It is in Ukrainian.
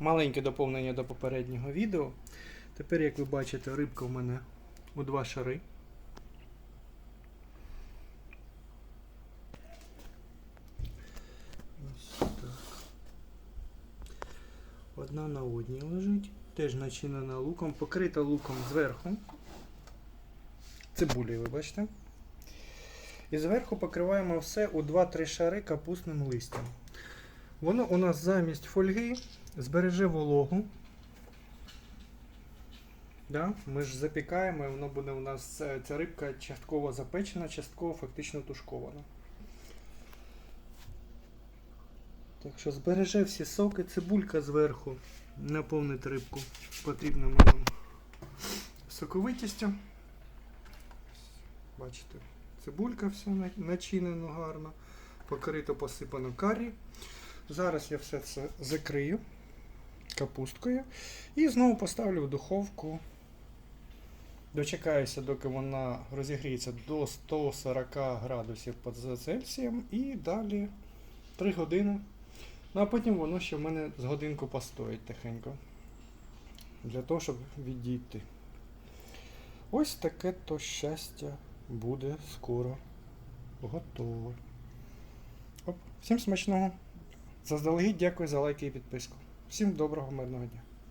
маленьке доповнення до попереднього відео. Тепер, як ви бачите, рибка в мене у два шари. Ось так. Одна на одній лежить, теж начинена луком, покрита луком зверху. Цибулею, ви бачите. І зверху покриваємо все у 2-3 шари капусним листям. Воно у нас замість фольги збереже вологу. Да? Ми ж запікаємо, і воно буде у нас е, ця рибка частково запечена, частково фактично тушкована. Так що збереже всі соки, цибулька зверху наповнить рибку потрібним нам соковитістю. Бачите, цибулька вся на- начинена гарно, покрито посипано карі. Зараз я все це закрию капусткою і знову поставлю в духовку. Дочекаюся, доки вона розігріється до 140 градусів за Цельсієм і далі 3 години. Ну а потім воно ще в мене з годинку постоїть тихенько. Для того, щоб відійти. Ось таке то щастя буде скоро готове. Оп. Всім смачного! Заздалегідь дякую за лайки і підписку. Всім доброго мирного дня!